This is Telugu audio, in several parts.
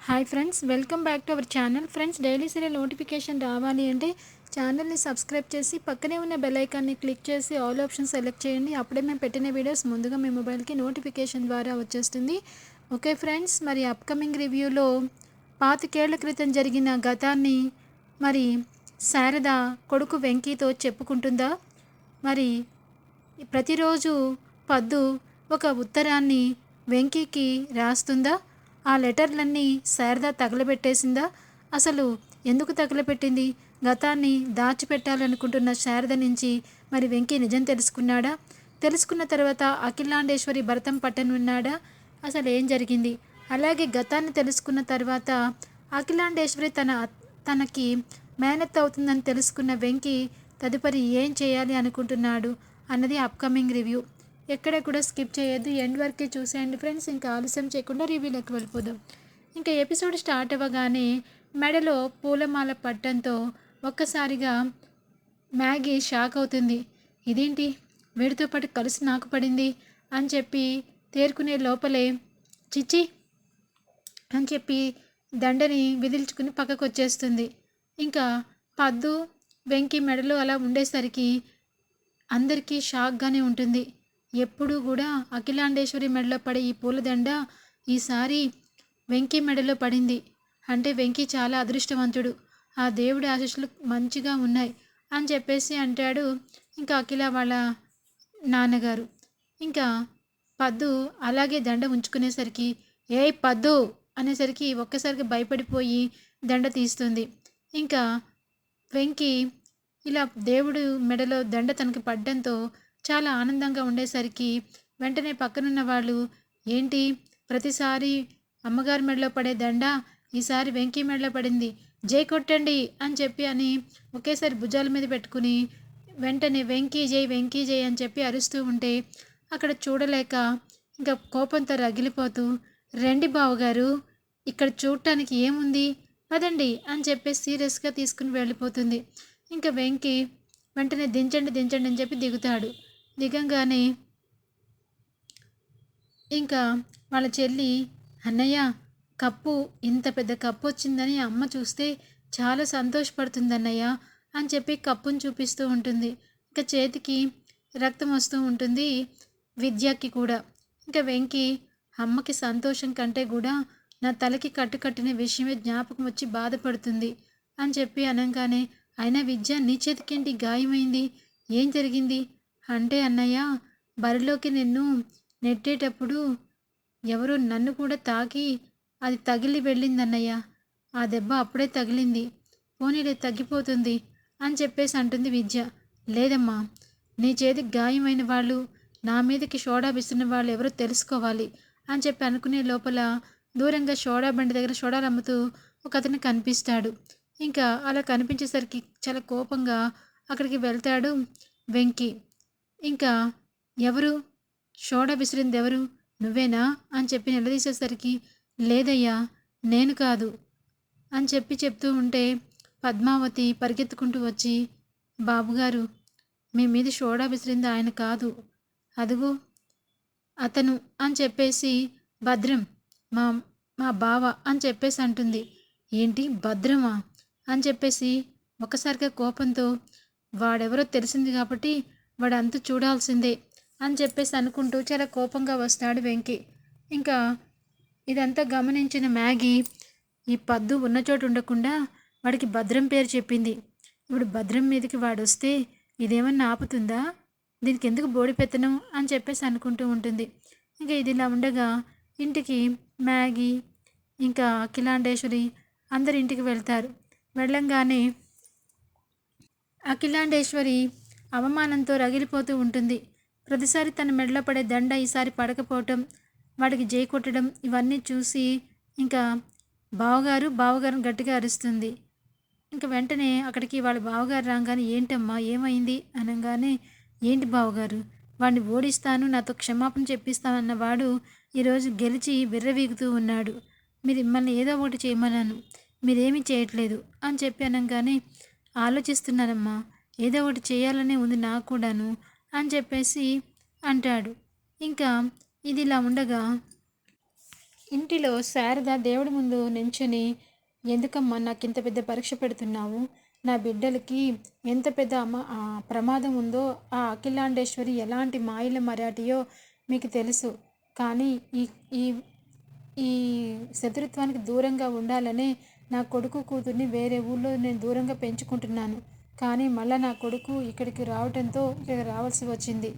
Hi friends welcome back to our channel friends daily serial notification రావాలి అంటే ఛానల్ని సబ్స్క్రైబ్ చేసి పక్కనే ఉన్న బెల్ ఐకాన్ని క్లిక్ చేసి ఆల్ ఆప్షన్ సెలెక్ట్ చేయండి. అప్పుడే మేము పెట్టిన వీడియోస్ ముందుగా మీ మొబైల్కి నోటిఫికేషన్ ద్వారా వచ్చేస్తుంది. ఓకే ఫ్రెండ్స్ మరి అప్కమింగ్ రివ్యూలో పాతికేళ్ళ క్రితం జరిగిన గతాన్ని మరి శారద కొడుకు వెంకీతో చెప్పుకుంటుందా? మరి ప్రతిరోజు పద్దు ఒక ఉత్తరాన్ని వెంకీకి రాస్తుందా? ఆ లెటర్లన్నీ శారద తగలబెట్టేసిందా? అసలు ఎందుకు తగలబెట్టింది? గతాన్ని దాచిపెట్టాలనుకుంటున్న శారద నుంచి మరి వెంకీ నిజం తెలుసుకున్నాడా? తెలుసుకున్న తర్వాత అఖిలాండేశ్వరి భరతం పట్టనున్నాడా? అసలు ఏం జరిగింది? అలాగే గతాన్ని తెలుసుకున్న తర్వాత అఖిలాండేశ్వరి తన తనకి మేనత్ అవుతుందని తెలుసుకున్న వెంకీ తదుపరి ఏం చేయాలి అనుకుంటున్నాడు అన్నది అప్కమింగ్ రివ్యూ ఎక్కడ కూడా స్కిప్ చేయొద్దు. ఎండ్ వరకే చూసేయండి ఫ్రెండ్స్. ఇంకా ఆలస్యం చేయకుండా రివ్యూలోకి వెళ్ళిపోదాం. ఇంకా ఎపిసోడ్ స్టార్ట్ అవ్వగానే మెడలో పూలమాల పట్టంతో ఒక్కసారిగా మ్యాగీ షాక్ అవుతుంది. ఇదేంటి? వీడితో పాటు కలిసి నాకు పడింది అని చెప్పి తేరుకునే లోపలే చిచ్చి అని చెప్పి దండని విదిల్చుకుని పక్కకు వచ్చేస్తుంది. ఇంకా పద్దు వెంకి మెడలు అలా ఉండేసరికి అందరికీ షాక్గానే ఉంటుంది. ఎప్పుడూ కూడా అఖిలాండేశ్వరి మెడలో పడే ఈ పూలదండ ఈసారి వెంకీ మెడలో పడింది. అంటే వెంకీ చాలా అదృష్టవంతుడు. ఆ దేవుడి ఆశీస్సులు మంచిగా ఉన్నాయి అని చెప్పేసి అంటాడు ఇంకా అఖిల వాళ్ళ నాన్నగారు. ఇంకా పద్దు అలాగే దండ ఉంచుకునేసరికి ఏ పద్దు! అనేసరికి ఒక్కసారిగా భయపడిపోయి దండ తీస్తుంది. ఇంకా వెంకీ ఇలా దేవుడు మెడలో దండ తనకి పడ్డంతో చాలా ఆనందంగా ఉండేసరికి వెంటనే పక్కనున్న వాళ్ళు ఏంటి? ప్రతిసారి అమ్మగారి మెడలో పడే దండ ఈసారి వెంకీ మెడలో పడింది. జై కొట్టండి అని చెప్పి అని ఒకేసారి భుజాల మీద పెట్టుకుని వెంటనే వెంకీ జై వెంకీ జై అని చెప్పి అరుస్తూ ఉంటే అక్కడ చూడలేక ఇంకా కోపంతో రగిలిపోతూ రండి బావగారు ఇక్కడ చూడటానికి ఏముంది? పదండి అని చెప్పి సీరియస్గా తీసుకుని వెళ్ళిపోతుంది. ఇంకా వెంకీ వెంటనే దించండి దించండి అని చెప్పి దిగుతాడు. దిగంగానే ఇంకా వాళ్ళ చెల్లి అన్నయ్య కప్పు ఇంత పెద్ద కప్పు వచ్చిందని అమ్మ చూస్తే చాలా సంతోషపడుతుంది అన్నయ్య అని చెప్పి కప్పును చూపిస్తూ ఉంటుంది. ఇంకా చేతికి రక్తం వస్తూ ఉంటుంది విద్యకి కూడా. ఇంకా వెంకి అమ్మకి సంతోషం కంటే కూడా నా తలకి కట్టుకట్టిన విషయమే జ్ఞాపకం వచ్చి బాధపడుతుంది అని చెప్పి అనగానే అయినా విద్య నీ చేతికేంటి? గాయమైంది? ఏం జరిగింది? అంటే అన్నయ్య బరిలోకి నిన్ను నెట్టేటప్పుడు ఎవరో నన్ను కూడా తాకి అది తగిలి వెళ్ళిందన్నయ్య. ఆ దెబ్బ అప్పుడే తగిలింది. పోనీలే తగ్గిపోతుంది అని చెప్పేసి అంటుంది విద్య. లేదమ్మా నీ చేతి గాయమైన వాళ్ళు నా మీదకి షోడా విస్తున్న వాళ్ళు ఎవరో తెలుసుకోవాలి అని చెప్పి అనుకునే లోపల దూరంగా షోడా బండి దగ్గర షోడాలు అమ్ముతూ ఒక అతను కనిపిస్తాడు. ఇంకా అలా కనిపించేసరికి చాలా కోపంగా అక్కడికి వెళ్తాడు వెంకీ. ఇంకా ఎవరు? షోడా విసిరింది ఎవరు నువ్వేనా? అని చెప్పి నిలదీసేసరికి లేదయ్యా నేను కాదు అని చెప్పి చెప్తూ ఉంటే పద్మావతి పరిగెత్తుకుంటూ వచ్చి బాబుగారు మీ మీద షోడా విసిరింది ఆయన కాదు. అదిగో అతను అని చెప్పేసి భద్రం మా మా బావ అని చెప్పేసి అంటుంది. ఏంటి భద్రమా? అని చెప్పేసి ఒకసారిగా కోపంతో వాడెవరో తెలిసింది కాబట్టి వాడంతా చూడాల్సిందే అని చెప్పేసి అనుకుంటూ చాలా కోపంగా వస్తాడు వెంకీ. ఇంకా ఇదంతా గమనించిన మ్యాగీ ఈ పద్దు ఉన్న చోటు ఉండకుండా వాడికి భద్రం పేరు చెప్పింది. ఇప్పుడు భద్రం మీదకి వాడు వస్తే ఇదేమన్నా ఆపుతుందా? దీనికి ఎందుకు బోడి పెత్తనం అని చెప్పేసి అనుకుంటూ ఉంటుంది. ఇంకా ఇది ఇలా ఉండగా ఇంటికి మ్యాగీ ఇంకా అఖిలాండేశ్వరి అందరి ఇంటికి వెళ్తారు. వెళ్ళంగానే అఖిలాండేశ్వరి అవమానంతో రగిలిపోతూ ఉంటుంది. ప్రతిసారి తన మెడలో పడే దండ ఈసారి పడకపోవటం వాడికి జై కొట్టడం ఇవన్నీ చూసి ఇంకా బావగారు బావగారిని గట్టిగా అరుస్తుంది. ఇంకా వెంటనే అక్కడికి వాళ్ళ బావగారు రాగానే ఏంటమ్మా ఏమైంది? అనగానే ఏంటి బావగారు వాడిని ఓడిస్తాను నాతో క్షమాపణ చెప్పిస్తానన్న వాడు ఈరోజు గెలిచి బిర్రవీగుతూ ఉన్నాడు. మీరు మిమ్మల్ని ఏదో ఒకటి చేయమన్నాను మీరేమీ చేయట్లేదు అని చెప్పి అనగానే ఆలోచిస్తున్నానమ్మా ఏదో ఒకటి చేయాలనే ఉంది నాకు కూడాను అని చెప్పేసి అంటాడు. ఇంకా ఇది ఇలా ఉండగా ఇంటిలో శారద దేవుడి ముందు నించుని ఎందుకమ్మా నాకు ఇంత పెద్ద పరీక్ష పెడుతున్నావు? నా బిడ్డలకి ఎంత పెద్ద అమ ప్రమాదం ఉందో ఆ అఖిలాండేశ్వరి ఎలాంటి మాయల మరాటియో మీకు తెలుసు. కానీ ఈ ఈ ఈ శత్రుత్వానికి దూరంగా ఉండాలనే నా కొడుకు కూతుర్ని వేరే ఊళ్ళో నేను దూరంగా పెంచుకుంటున్నాను. కానీ మళ్ళీ నా కొడుకు ఇక్కడికి రావడంతో ఇక్కడ రావాల్సి వచ్చింది.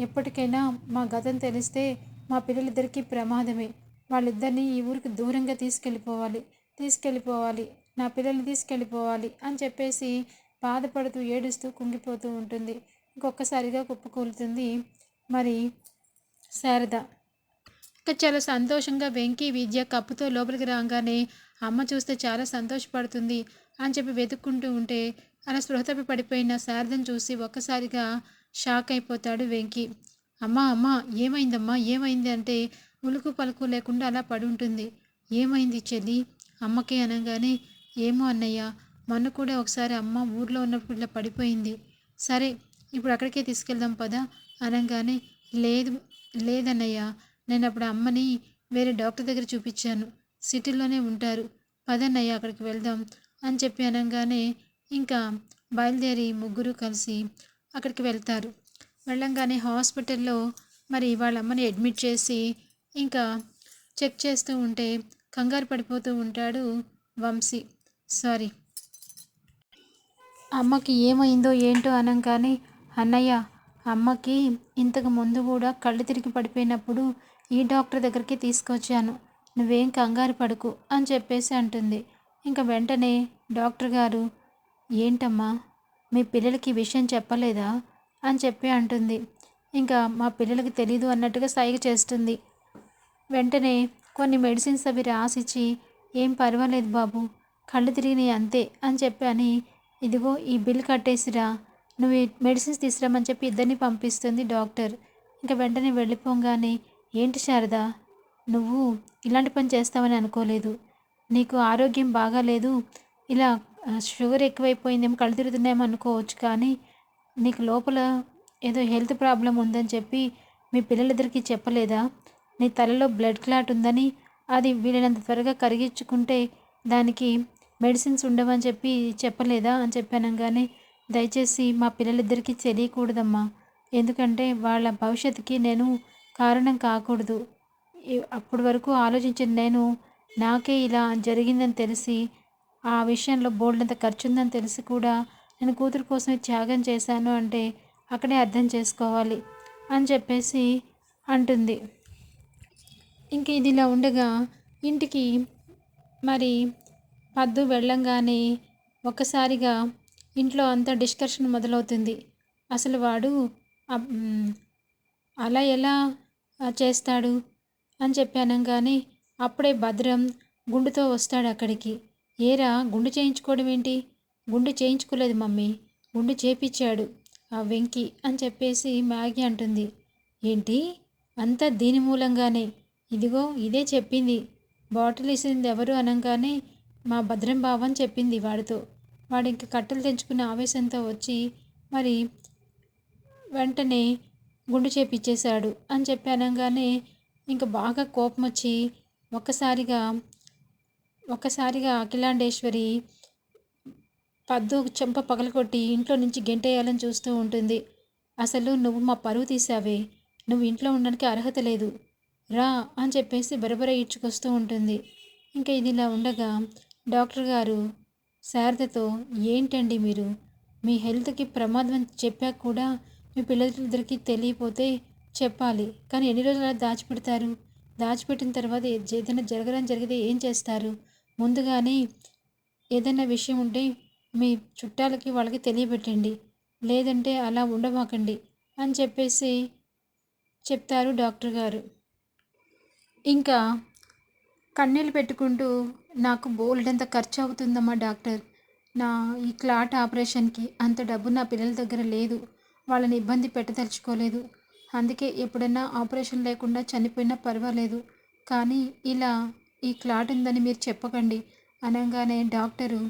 ఎప్పటికైనా మా గతం తెలిస్తే మా పిల్లలిద్దరికీ ప్రమాదమే. వాళ్ళిద్దరినీ ఈ ఊరికి దూరంగా తీసుకెళ్ళిపోవాలి. తీసుకెళ్ళిపోవాలి. నా పిల్లల్ని తీసుకెళ్ళిపోవాలి అని చెప్పేసి బాధపడుతూ ఏడుస్తూ కుంగిపోతూ ఉంటుంది. ఇంకొకసారిగా కుప్పకూలుతుంది మరి శారద. ఇక చాలా సంతోషంగా వెంకీ విద్య కప్పుతో లోపలికి రాగానే అమ్మ చూస్తే చాలా సంతోషపడుతుంది అని చెప్పి వెతుక్కుంటూ ఉంటే అలా స్పృహతపి పడిపోయిన శారదను చూసి ఒక్కసారిగా షాక్ అయిపోతాడు వెంకీ. అమ్మా అమ్మ ఏమైందమ్మా ఏమైంది అంటే ఉలుకు పలుకు లేకుండా అలా పడి ఉంటుంది ఏమైంది చెల్లి? అమ్మకి అనగానే ఏమో అన్నయ్య మొన్న కూడా ఒకసారి అమ్మ ఊర్లో ఉన్నప్పుడు ఇలా పడిపోయింది. సరే ఇప్పుడు అక్కడికే తీసుకెళ్దాం పదా? అనగానే లేదు లేదన్నయ్య నేను అప్పుడు అమ్మని వేరే డాక్టర్ దగ్గర చూపించాను. సిటీలోనే ఉంటారు. పదన్నయ్య అక్కడికి వెళ్దాం అని చెప్పి అనగానే ఇంకా బయలుదేరి ముగ్గురు కలిసి అక్కడికి వెళ్తారు. వెళ్ళంగానే హాస్పిటల్లో మరి వాళ్ళ అమ్మని అడ్మిట్ చేసి ఇంకా చెక్ చేస్తూ ఉంటే కంగారు పడిపోతూ ఉంటాడు వంశీ. సారీ. అమ్మకి ఏమైందో ఏంటో అనగానే అన్నయ్య అమ్మకి ఇంతకు ముందు కూడా కళ్ళు తిరిగి పడిపోయినప్పుడు ఈ డాక్టర్ దగ్గరికి తీసుకొచ్చాను. నువ్వేం కంగారు పడుకు అని చెప్పేసి అంటుంది. ఇంకా వెంటనే డాక్టర్ గారు ఏంటమ్మా మీ పిల్లలకి ఈ విషయం చెప్పలేదా? అని చెప్పి అంటుంది. ఇంకా మా పిల్లలకి తెలీదు అన్నట్టుగా సైగ చేస్తుంది. వెంటనే కొన్ని మెడిసిన్స్ అవి రాసిచ్చి ఏం పర్వాలేదు బాబు కళ్ళు తిరిగినాయి అంతే అని చెప్పి అని ఇదిగో ఈ బిల్ కట్టేసిరా నువ్వు మెడిసిన్స్ తీసుకురామని చెప్పి ఇద్దరిని పంపిస్తుంది డాక్టర్. ఇంకా వెంటనే వెళ్ళిపోగానే ఏంటి శారద నువ్వు ఇలాంటి పని చేస్తావని అనుకోలేదు. నీకు ఆరోగ్యం బాగాలేదు ఇలా షుగర్ ఎక్కువైపోయిందేమో కళ్ళు తిరుగుతున్నాయేమో అనుకోవచ్చు కానీ నీకు లోపల ఏదో హెల్త్ ప్రాబ్లం ఉందని చెప్పి మీ పిల్లలిద్దరికీ చెప్పలేదా? నీ తలలో బ్లడ్ క్లాట్ ఉందని అది వీలైనంత త్వరగా కరిగించుకుంటే దానికి మెడిసిన్స్ ఉండవని చెప్పి చెప్పలేదా అని చెప్పానంగానే దయచేసి మా పిల్లలిద్దరికీ తెలియకూడదమ్మా. ఎందుకంటే వాళ్ళ భవిష్యత్తుకి నేను కారణం కాకూడదు. అప్పటి వరకు ఆలోచించిన నేను నాకే ఇలా జరిగిందని తెలిసి ఆ విషయంలో బోల్డంత ఖర్చు ఉందని తెలిసి కూడా నేను కూతురు కోసమే త్యాగం చేశాను అంటే అక్కడే అర్థం చేసుకోవాలి అని చెప్పేసి అంటుంది. ఇంక ఇది ఇలా ఉండగా ఇంటికి మరి పద్దు వెళ్ళంగానే ఒక్కసారిగా ఇంట్లో అంతా డిస్కషన్ మొదలవుతుంది. అసలు వాడు అలా ఎలా చేస్తాడు అని చెప్పాను కానీ అప్పుడే భద్రం గుండుతో వస్తాడు అక్కడికి. ఏరా గుండు చేయించుకోవడం ఏంటి? గుండు చేయించుకోలేదు మమ్మీ. గుండు చేపించాడు ఆ వెంకి అని చెప్పేసి మ్యాగీ అంటుంది. ఏంటి? అంతా దీని మూలంగానే. ఇదిగో ఇదే చెప్పింది. బాటిల్ ఇసింది ఎవరు అనగానే మా భద్రం బావ అని చెప్పింది వాడితో. వాడు ఇంక కట్టెలు తెంచుకున్న ఆవేశంతో వచ్చి మరి వెంటనే గుండు చేపిచ్చేశాడు అని చెప్పి అనగానే ఇంక బాగా కోపం వచ్చి ఒక్కసారిగా ఒక్కసారిగా అఖిలాండేశ్వరి పద్దు చెంప పగలగొట్టి ఇంట్లో నుంచి గెంటేయాలని చూస్తూ ఉంటుంది. అసలు నువ్వు మా పరువు తీసావే నువ్వు ఇంట్లో ఉండడానికి అర్హత లేదు. రా అని చెప్పేసి బరబర ఈడ్చుకొస్తూ ఉంటుంది. ఇంకా ఇది ఇలా ఉండగా డాక్టర్ గారు శారదతో ఏంటండి మీరు? మీ హెల్త్కి ప్రమాదం అని చెప్పాక కూడా మీ పిల్లలిద్దరికీ తెలియపోతే చెప్పాలి. కానీ ఎన్ని రోజులు దాచిపెడతారు? దాచిపెట్టిన తర్వాత ఏదైనా జరగడం జరిగితే ఏం చేస్తారు? ముందుగానే ఏదైనా విషయం ఉంటే మీ చుట్టాలకి వాళ్ళకి తెలియబెట్టండి లేదంటే అలా ఉండమాకండి అని చెప్పేసి చెప్తారు డాక్టర్ గారు. ఇంకా కన్నీళ్ళు పెట్టుకుంటూ నాకు బోల్డంత ఖర్చు అవుతుందమ్మా డాక్టర్. నా ఈ క్లాట్ ఆపరేషన్కి అంత డబ్బు నా పిల్లల దగ్గర లేదు. వాళ్ళని ఇబ్బంది పెట్టదలుచుకోలేదు. అందుకే ఎప్పుడైనా ఆపరేషన్ లేకుండా చనిపోయినా పర్వాలేదు. కానీ ఇలా ఈ క్లాట్ ఉందని మీరు చెప్పకండి అనగానే డాక్టరు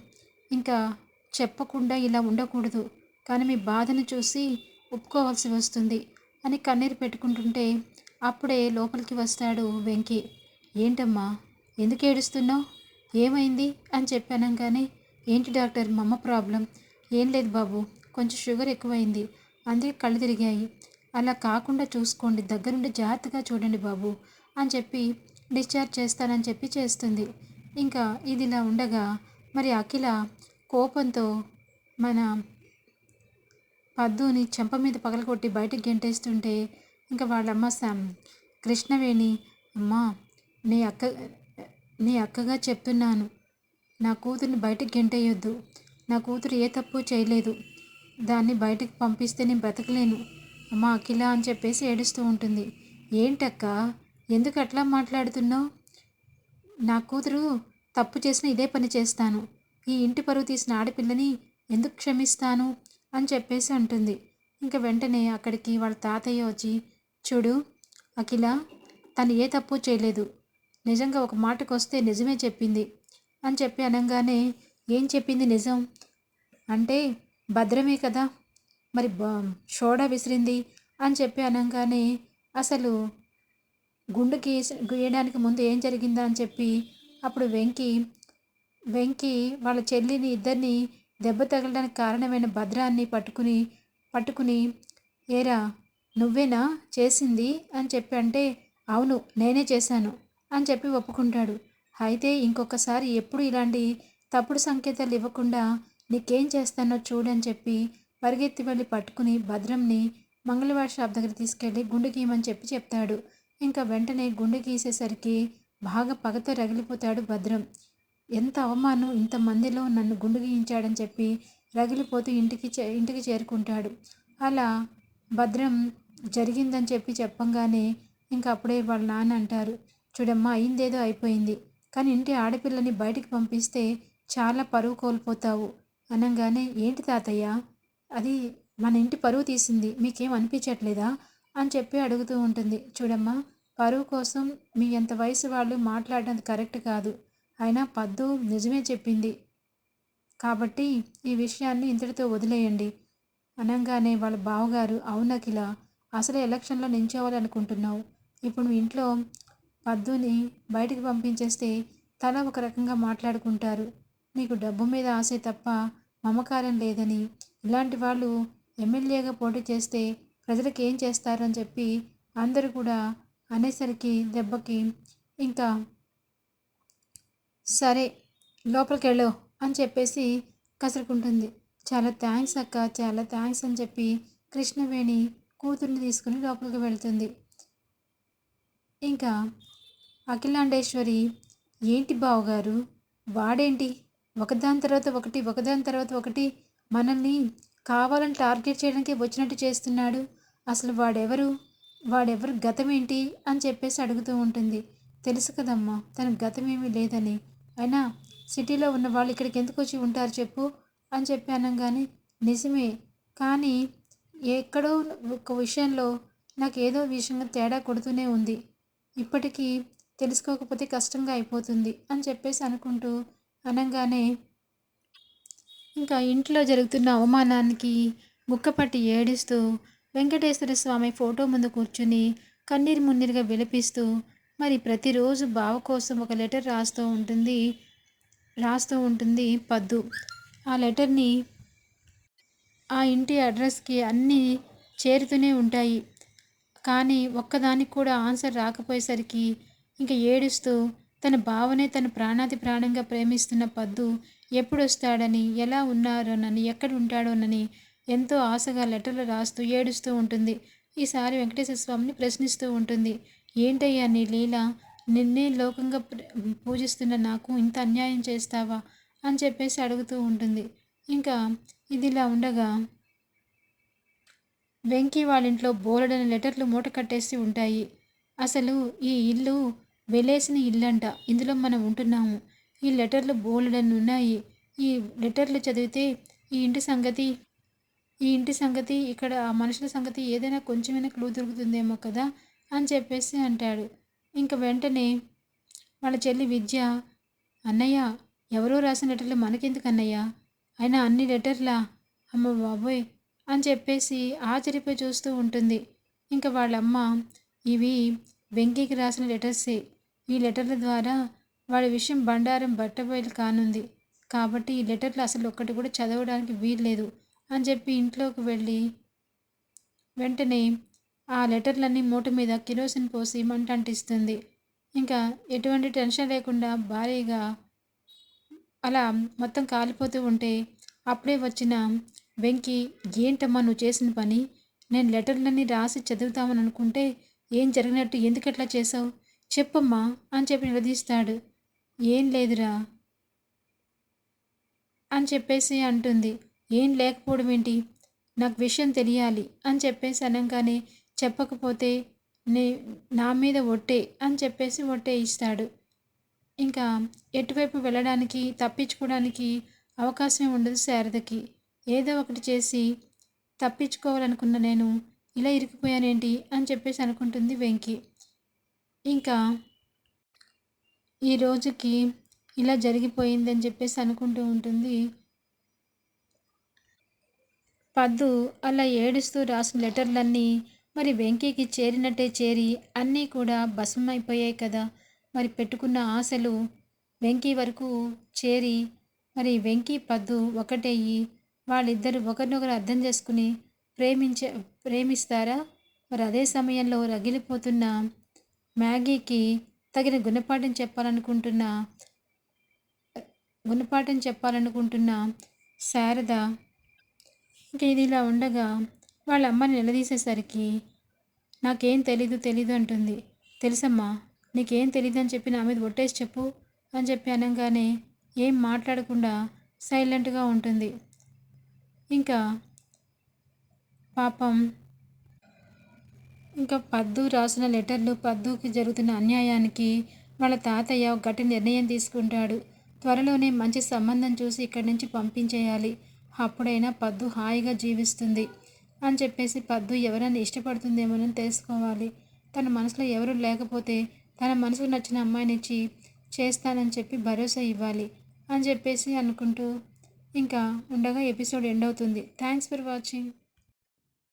ఇంకా చెప్పకుండా ఇలా ఉండకూడదు. కానీ మీ బాధను చూసి ఒప్పుకోవాల్సి వస్తుంది అని కన్నీరు పెట్టుకుంటుంటే అప్పుడే లోపలికి వస్తాడు వెంకీ. ఏంటమ్మా ఎందుకు ఏడుస్తున్నావు? ఏమైంది? అని చెప్పానంగానే ఏంటి డాక్టర్ మా అమ్మ ప్రాబ్లం. ఏం లేదు బాబు కొంచెం షుగర్ ఎక్కువైంది. అందుకే కళ్ళు తిరిగాయి. అలా కాకుండా చూసుకోండి దగ్గరుండి జాగ్రత్తగా చూడండి బాబు అని చెప్పి డిశ్చార్జ్ చేస్తానని చెప్పి చేస్తుంది. ఇంకా ఇదిలా ఉండగా మరి అఖిల కోపంతో మన పద్దుని చెంప మీద పగలగొట్టి బయటకు గెంటేస్తుంటే ఇంకా వాళ్ళమ్మ సామ్ కృష్ణవేణి అమ్మా నీ అక్క నీ అక్కగా చెప్తున్నాను. నా కూతుర్ని బయటకు గెంటేయొద్దు. నా కూతురు ఏ తప్పు చేయలేదు. దాన్ని బయటకు పంపిస్తే నేను బ్రతకలేను. అమ్మా అఖిల అని చెప్పేసి ఏడుస్తూ ఉంటుంది. ఏంటక్క? ఎందుకు అట్లా మాట్లాడుతున్నావు? నా కూతురు తప్పు చేసిన ఇదే పని చేస్తాను. ఈ ఇంటి పరువు తీసిన ఆడపిల్లని ఎందుకు క్షమిస్తాను? అని చెప్పేసి అంటుంది. ఇంకా వెంటనే అక్కడికి వాళ్ళ తాతయ్య వచ్చి చూడు అఖిల తను ఏ తప్పు చేయలేదు. నిజంగా ఒక మాటకు వస్తే నిజమే చెప్పింది. అని చెప్పి అనగానే ఏం చెప్పింది నిజం? అంటే భద్రమే కదా? మరి షోడా విసిరింది? అని చెప్పి అనగానే అసలు గుండు గీసి గీయడానికి ముందు ఏం జరిగిందా అని చెప్పి అప్పుడు వెంకి వెంకి వాళ్ళ చెల్లిని ఇద్దరిని దెబ్బ తగలడానికి కారణమైన భద్రాన్ని పట్టుకుని పట్టుకుని ఏరా నువ్వేనా చేసింది? అని చెప్పి అంటే అవును నేనే చేశాను అని చెప్పి ఒప్పుకుంటాడు. అయితే ఇంకొకసారి ఎప్పుడు ఇలాంటి తప్పుడు సంకేతాలు ఇవ్వకుండా నీకేం చేస్తానో చూడని చెప్పి పరిగెత్తి వెళ్ళి పట్టుకుని భద్రంని మంగళవారి షాప్ దగ్గర తీసుకెళ్ళి గుండు గీయమని చెప్పి చెప్తాడు. ఇంకా వెంటనే గుండె గీసేసరికి బాగా పగతో రగిలిపోతాడు భద్రం. ఎంత అవమానం ఇంతమందిలో నన్ను గుండు గీయించాడని చెప్పి రగిలిపోతూ ఇంటికి చే ఇంటికి చేరుకుంటాడు. అలా భద్రం జరిగిందని చెప్పి చెప్పంగానే ఇంకా అప్పుడే వాళ్ళ నాన్న అంటారు చూడమ్మా అయిందేదో అయిపోయింది. కానీ ఇంటి ఆడపిల్లని బయటికి పంపిస్తే చాలా పరువు కోల్పోతావు. అనగానే ఏంటి తాతయ్య? అది మన ఇంటి పరువు తీసింది. మీకేం అనిపించట్లేదా? అని చెప్పి అడుగుతూ ఉంటుంది. చూడమ్మా పరువు కోసం మీ ఎంత వయసు వాళ్ళు మాట్లాడడం కరెక్ట్ కాదు. అయినా పద్దు నిజమే చెప్పింది. కాబట్టి ఈ విషయాన్ని ఇంతటితో వదిలేయండి. అనగానే వాళ్ళ బావగారు అవునకిల అసలు ఎలక్షన్లో నించోవాలనుకుంటున్నావు ఇప్పుడు ఇంట్లో పద్దుని బయటికి పంపించేస్తే తల ఒక రకంగా మాట్లాడుకుంటారు. నీకు డబ్బు మీద ఆశ తప్ప మమకారం లేదని ఇలాంటి వాళ్ళు ఎమ్మెల్యేగా పోటీ చేస్తే ప్రజలకు ఏం చేస్తారని చెప్పి అందరూ కూడా అనేసరికి దెబ్బకి ఇంకా సరే లోపలికి వెళ్ళు అని చెప్పేసి కసురుకుంటుంది. చాలా థ్యాంక్స్ అక్క చాలా థ్యాంక్స్ అని చెప్పి కృష్ణవేణి కూతుర్ని తీసుకుని లోపలికి వెళ్తుంది. ఇంకా అఖిలాండేశ్వరి ఏంటి బావగారు? వాడేంటి? ఒకదాని తర్వాత ఒకటి ఒకదాని తర్వాత ఒకటి మనల్ని కావాలని టార్గెట్ చేయడానికి వచ్చినట్టు చేస్తున్నాడు. అసలు వాడెవరు? వాడెవరు గతం ఏంటి అని చెప్పేసి అడుగుతూ ఉంటుంది. తెలుసు కదమ్మా తన గతం ఏమీ లేదని. అయినా సిటీలో ఉన్న వాళ్ళు ఇక్కడికి ఎందుకు వచ్చి ఉంటారు చెప్పు అని చెప్పి అనగానే నిజమే. కానీ ఎక్కడో ఒక విషయంలో నాకు ఏదో విషయంగా తేడా కొడుతూనే ఉంది. ఇప్పటికీ తెలుసుకోకపోతే కష్టంగా అయిపోతుంది అని చెప్పేసి అనుకుంటూ అనగానే ఇంకా ఇంట్లో జరుగుతున్న అవమానానికి ముక్కపట్టి ఏడుస్తూ వెంకటేశ్వర స్వామి ఫోటో ముందు కూర్చుని కన్నీరు మున్నీరుగా విలపిస్తూ మరి ప్రతిరోజు బావ కోసం ఒక లెటర్ రాస్తూ ఉంటుంది రాస్తూ ఉంటుంది పద్దు. ఆ లెటర్ని ఆ ఇంటి అడ్రస్కి అన్నీ చేరుతూనే ఉంటాయి. కానీ ఒక్కదానికి కూడా ఆన్సర్ రాకపోయేసరికి ఇంకా ఏడుస్తూ తన భావనే తన ప్రాణాతి ప్రాణంగా ప్రేమిస్తున్న పద్దు ఎప్పుడు వస్తాడని ఎలా ఉన్నారోనని ఎక్కడ ఉంటాడోనని ఎంతో ఆశగా లెటర్లు రాస్తూ ఏడుస్తూ ఉంటుంది. ఈసారి వెంకటేశ్వర స్వామిని ప్రశ్నిస్తూ ఉంటుంది. ఏంటయ్యా నీ లీల? నిన్నే లోకంగా పూజిస్తున్న నాకు ఇంత అన్యాయం చేస్తావా? అని చెప్పేసి అడుగుతూ ఉంటుంది. ఇంకా ఇదిలా ఉండగా వెంకీ వాళ్ళ ఇంట్లో బోలెడని లెటర్లు మూట కట్టేసి ఉంటాయి. అసలు ఈ ఇల్లు వెలేసిన ఇల్లంట. ఇందులో మనం ఉంటున్నాము. ఈ లెటర్లు బోలెడని ఉన్నాయి. ఈ లెటర్లు చదివితే ఈ ఇంటి సంగతి ఈ ఇంటి సంగతి ఇక్కడ ఆ మనుషుల సంగతి ఏదైనా కొంచెమైనా క్లూ దొరుకుతుందేమో కదా అని చెప్పేసి అంటాడు. ఇంక వెంటనే వాళ్ళ చెల్లి విద్య అన్నయ్య ఎవరో రాసిన లెటర్లు మనకెందుకు అన్నయ్య? అయినా అన్ని లెటర్లా? అమ్మ బాబోయ్! అని చెప్పేసి ఆశ్చర్యపోయి చూస్తూ ఉంటుంది. ఇంకా వాళ్ళమ్మ ఇవి వెంకీకి రాసిన లెటర్సే. ఈ లెటర్ల ద్వారా వాడి విషయం బండారం బట్టబయలు కానుంది. కాబట్టి ఈ లెటర్లు అసలు ఒక్కటి కూడా చదవడానికి వీల్లేదు. అని చెప్పి ఇంట్లోకి వెళ్ళి వెంటనే ఆ లెటర్లన్నీ మూట మీద కిరోసిన్ పోసి మంట అంటిస్తుంది. ఇంకా ఎటువంటి టెన్షన్ లేకుండా భారీగా అలా మొత్తం కాలిపోతూ ఉంటే అప్పుడే వచ్చిన వెంకి ఏంటమ్మా నువ్వు చేసిన పని? నేను లెటర్లన్నీ రాసి చదువుతామని అనుకుంటే ఏం జరిగినట్టు ఎందుకు ఎట్లా చేసావు చెప్పమ్మా అని చెప్పి నిలదీస్తాడు. ఏం లేదురా అని చెప్పేసి అంటుంది. ఏం లేకపోవడం ఏంటి? నాకు విషయం తెలియాలి అని చెప్పేసి అనగానే చెప్పకపోతే నే నా మీద ఒట్టే అని చెప్పేసి ఒట్టే ఇస్తాడు. ఇంకా ఎటువైపు వెళ్ళడానికి తప్పించుకోవడానికి అవకాశం ఉండదు శారదకి. ఏదో ఒకటి చేసి తప్పించుకోవాలనుకున్న నేను ఇలా ఇరికిపోయానేంటి అని చెప్పేసి అనుకుంటుంది వెంకి. ఇంకా ఈ రోజుకి ఇలా జరిగిపోయిందని చెప్పేసి అనుకుంటూ ఉంటుంది పద్దు అలా ఏడుస్తూ రాసిన లెటర్లన్నీ మరి వెంకీకి చేరినట్టే చేరి అన్నీ కూడా భస్మైపోయాయి కదా. మరి పెట్టుకున్న ఆశలు వెంకీ వరకు చేరి మరి వెంకీ పద్దు ఒకటయ్యి వాళ్ళిద్దరు ఒకరినొకరు అర్థం చేసుకుని ప్రేమించే ప్రేమిస్తారా? మరి అదే సమయంలో రగిలిపోతున్న మ్యాగీకి తగిన గుణపాఠం చెప్పాలనుకుంటున్న గుణపాఠం చెప్పాలనుకుంటున్న శారద ఇంక ఇది ఇలా ఉండగా వాళ్ళ అమ్మని నిలదీసేసరికి నాకేం తెలీదు తెలీదు అంటుంది. తెలుసమ్మా నీకేం తెలీదు అని చెప్పి నా మీద ఒట్టేసి చెప్పు అని చెప్పి అనగానే ఏం మాట్లాడకుండా సైలెంట్గా ఉంటుంది. ఇంకా పాపం ఇంకా పద్దు రాసిన లెటర్లు పద్దుకి జరుగుతున్న అన్యాయానికి వాళ్ళ తాతయ్య ఒక గట్టి నిర్ణయం తీసుకుంటాడు. త్వరలోనే మంచి సంబంధం చూసి ఇక్కడి నుంచి పంపించేయాలి. అప్పుడైనా పద్దు హాయిగా జీవిస్తుంది అని చెప్పేసి పద్దు ఎవరైనా ఇష్టపడుతుందేమోనని తెలుసుకోవాలి. తన మనసులో ఎవరు లేకపోతే తన మనసుకు నచ్చిన అమ్మాయినిచ్చి చేస్తానని చెప్పి భరోసా ఇవ్వాలి అని చెప్పేసి అనుకుంటూ ఇంకా ఉండగా ఎపిసోడ్ ఎండ్ అవుతుంది. Thanks for watching.